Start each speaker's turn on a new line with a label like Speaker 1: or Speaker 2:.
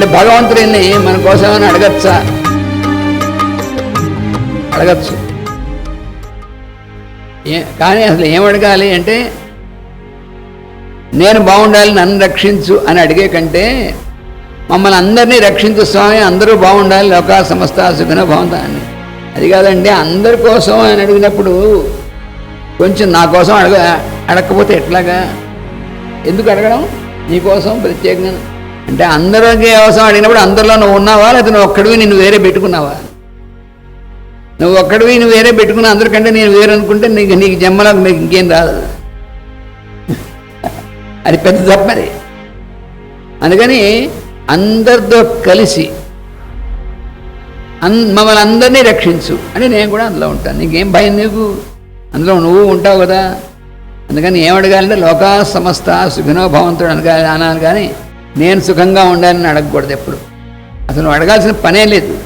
Speaker 1: అంటే భగవంతుడిని మన కోసం అడగచ్చా? అడగచ్చు. కానీ అసలు ఏం అడగాలి అంటే నేను బాగుండాలి నన్ను రక్షించు అని అడిగే కంటే మమ్మల్ని అందరినీ రక్షించు స్వామి అందరూ బాగుండాలి లోకా సమస్త సుఖన బాగుందా అని. అది కాదండి అందరి కోసం అని అడిగినప్పుడు కొంచెం నా కోసం అడగ అడగకపోతే ఎట్లాగా? ఎందుకు అడగడం? నీకోసం ప్రత్యేకంగా అంటే అందరికి అవసరం అడిగినప్పుడు అందరిలో నువ్వు ఉన్నావా? లేదా నువ్వు ఒక్కడివి నిన్ను వేరే పెట్టుకున్నావా? నువ్వు ఒక్కడివి నువ్వు వేరే పెట్టుకున్నా అందరికంటే నేను వేరే అనుకుంటే నీకు నీకు జమ్మలో నీకు ఇంకేం రాదు. అది పెద్ద తప్పది అందుకని అందరితో కలిసి అన్ మమ్మల్ని అందరినీ రక్షించు అని నేను కూడా అందులో ఉంటాను. నీకేం భయం నీకు? అందులో నువ్వు ఉంటావు కదా. అందుకని ఏం అడగాలంటే లోకా సమస్త సుఖినో భవంతుడు అనగా అనాలి కానీ నేను సుఖంగా ఉండాలని అడగకూడదు ఎప్పుడు. అసలు అడగాల్సిన పనే లేదు.